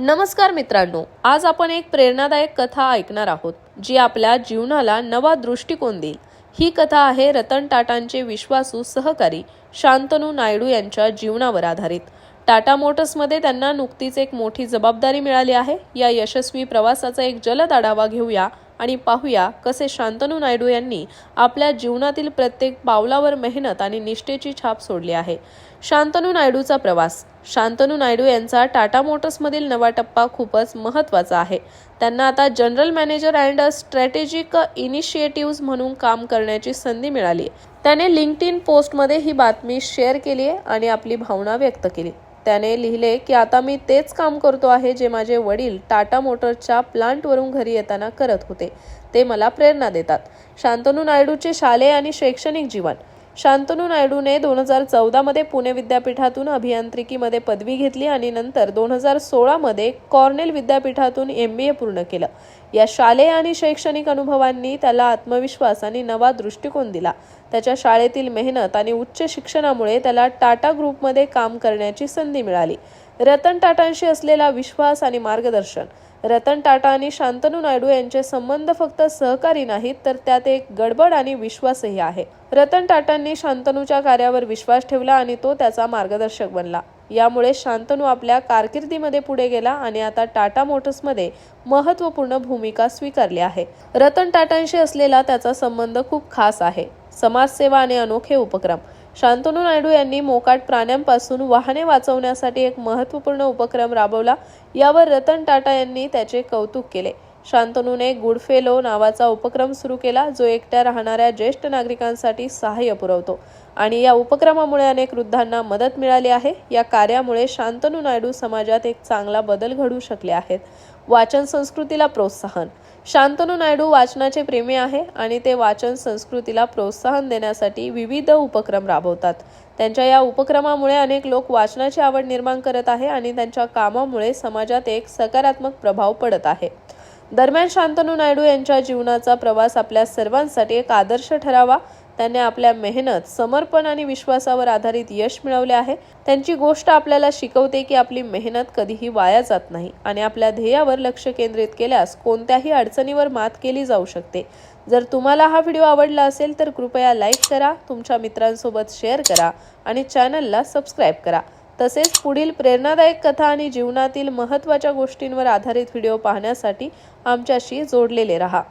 नमस्कार मित्रांनो आज आपण एक प्रेरणादायक कथा ऐकणार आहोत जी आपल्या जीवनाला नवा दृष्टिकोन देईल. ही कथा आहे रतन टाटांचे विश्वासू सहकारी शांतनू नायडू यांच्या जीवनावर आधारित. टाटा मोटर्समध्ये त्यांना नुकतीच एक मोठी जबाबदारी मिळाली आहे. या यशस्वी प्रवासाचा एक जलद आढावा घेऊया आणि पाहूया कसे शांतनू नायडू यांनी आपल्या जीवनातील प्रत्येक पावलावर मेहनत आणि निष्ठेची छाप सोडली आहे. शांतनू नायडूचा प्रवास. शांतनू नायडू यांचा टाटा मोटर्समधील नवा टप्पा खूपच महत्त्वाचा आहे. त्यांना आता general manager and strategic initiative म्हणून काम करण्याची संधी मिळाली. त्याने लिंक्ड इन पोस्टमध्ये ही बातमी शेअर केली आहे आणि आपली भावना व्यक्त केली. त्याने लिहिले की आता मी तेच काम करतो आहे जे माझे वडील टाटा मोटर्सच्या प्लांटवरून घरी येताना करत होते. ते मला प्रेरणा देतात. शांतनू नायडूचे शालेय आणि शैक्षणिक जीवन. शांतनू नायडूने दोन हजार चौदामध्ये पुणे विद्यापीठातून अभियांत्रिकीमध्ये पदवी घेतली आणि नंतर दोन हजार सोळामध्ये कॉर्नेल विद्यापीठातून एम बी ए पूर्ण केलं. या शालेय आणि शैक्षणिक अनुभवांनी त्याला आत्मविश्वास आणि नवा दृष्टिकोन दिला. त्याच्या शाळेतील मेहनत आणि उच्च शिक्षणामुळे त्याला टाटा ग्रुपमध्ये काम करण्याची संधी मिळाली. रतन टाटांशी असलेला विश्वास आणि मार्गदर्शन. रतन टाटा आणि शांतनू नायडू यांचे संबंध फक्त सहकारी नाहीत तर त्यात एक गडबड आणि विश्वासही आहे. रतन टाटांनी शांतनूच्या कार्यावर विश्वास ठेवला आणि तो त्याचा मार्गदर्शक बनला. यामुळे शांतनू आपल्या कारकिर्दीमध्ये पुढे गेला आणि आता टाटा मोटर्समध्ये महत्त्वपूर्ण भूमिका स्वीकारली आहे. रतन टाटांशी असलेला त्याचा संबंध खूप खास आहे. समाजसेवा आणि अनोखे उपक्रम. शांतनू नायडू यांनी मोकाट प्राण्यांपासून वाहने वाचवण्यासाठी एक महत्त्वपूर्ण उपक्रम राबवला. यावर रतन टाटा यांनी त्याचे कौतुक केले. शांतनूने गुड फेलो नावाचा उपक्रम सुरू केला जो एकट्या राहणाऱ्या ज्येष्ठ नागरिकांसाठी सहाय्य पुरवतो. आणि या उपक्रमामुळे अनेक वृद्धांना मदत मिळाली आहे. या कार्यामुळे शांतनू नायडू समाजात एक चांगला बदल घडू शकले आहेत. वाचन संस्कृतीला प्रोत्साहन. शांतनू नायडू वाचनाचे प्रेमी आहे आणि ते वाचन संस्कृतीला प्रोत्साहन देण्यासाठी विविध उपक्रम राबवतात. त्यांच्या या उपक्रमामुळे अनेक लोक वाचनाची आवड निर्माण करत आहे आणि त्यांच्या कामामुळे समाजात एक सकारात्मक प्रभाव पडत आहे. दरम्यान शांतनू नायडू यांच्या जीवनाचा प्रवास आपल्या सर्वांसाठी एक आदर्श ठरावा. त्यांनी आपल्या मेहनत समर्पण आणि विश्वासावर आधारित यश मिळवले आहे. त्यांची गोष्ट आपल्याला शिकवते की आपली मेहनत कधीही वाया जात नाही आणि आपल्या ध्येयावर लक्ष केंद्रित केल्यास कोणत्याही अडचणीवर मात केली जाऊ शकते. जर तुम्हाला हा व्हिडिओ आवडला असेल तर कृपया लाईक करा तुमच्या मित्रांसोबत शेअर करा आणि चॅनलला सबस्क्राईब करा. तसेच पुढील प्रेरणादायक कथा आणि जीवनातील महत्त्वाच्या गोष्टींवर आधारित व्हिडिओ पाहण्यासाठी आमच्याशी जोडलेले रहा.